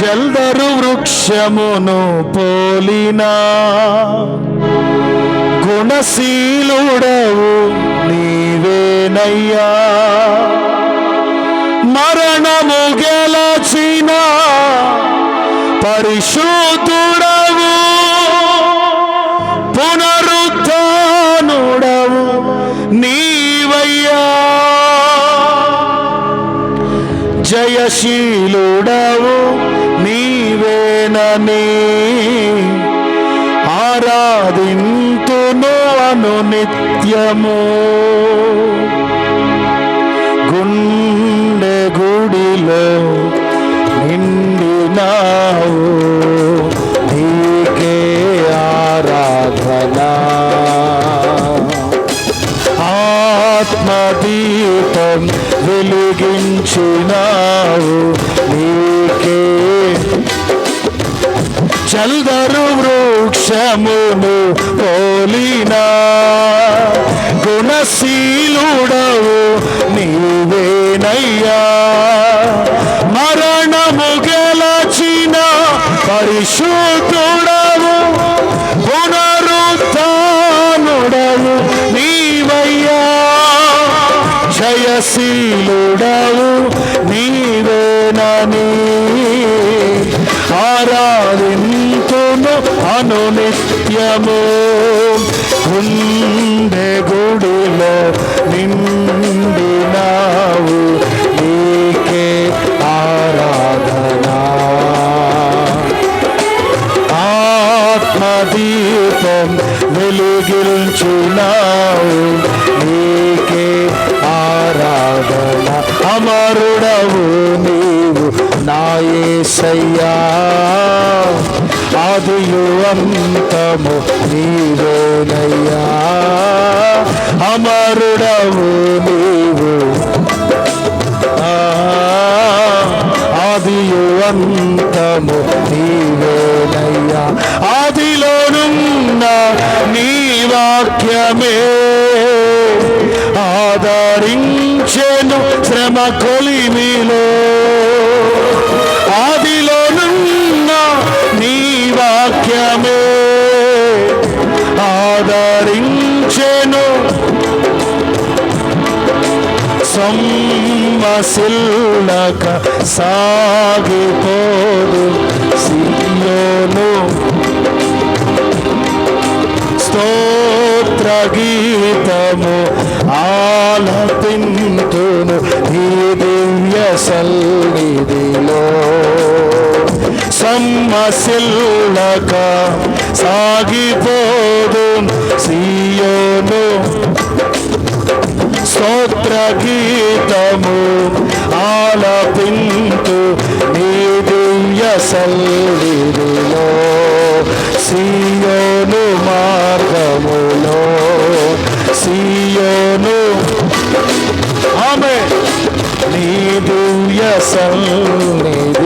జల్దరు వృక్షమును పోలినా గుణశీలుడవు నీవేనయ్యా. జయశీలుడవు నీవేనని ఆరాధింతును అను నిత్యము గుండె గుడిలో నిండినావు. నీకే ఆరాధన. ఆత్మదీపం వెలిగించినావు నీకే. చల్దరు వృక్షమును పోలినా గుణశీలుడా జయశీలుడవు నీవేనని ఆరాధింతును అను నిత్యము. గుండె గుడిలో నిండినావు నీకే ఆరాధనా. ఆత్మదీపం వెలుగిల్చున్నావు నీకే ఆ అమరుడవు నీవు నాయసయ్యా ఆదియు అంతము నీవేనయ్యా. అమరుడవు నీవు. ఆదియు అంతము నీవేనయ్యా. ఆదిలోనున్న నీ వాక్యమే ఆదరించెను శ్రమ కొలిమిలో ఆదిలోనున్న నీ వాక్యమే ఆదరించెను. సమ్మసిల్లక సాగిపోదు సియోను. స్తోత్ర గీతము ఆలపి సన్నిధిలో సమ్మసిల్లక సాగిపోదు సీయోను. స్తోత్ర గీతము ఆలపింతు నీ దివ్య సల్లిలో సీయోను మార్గములో సీ Oh, baby.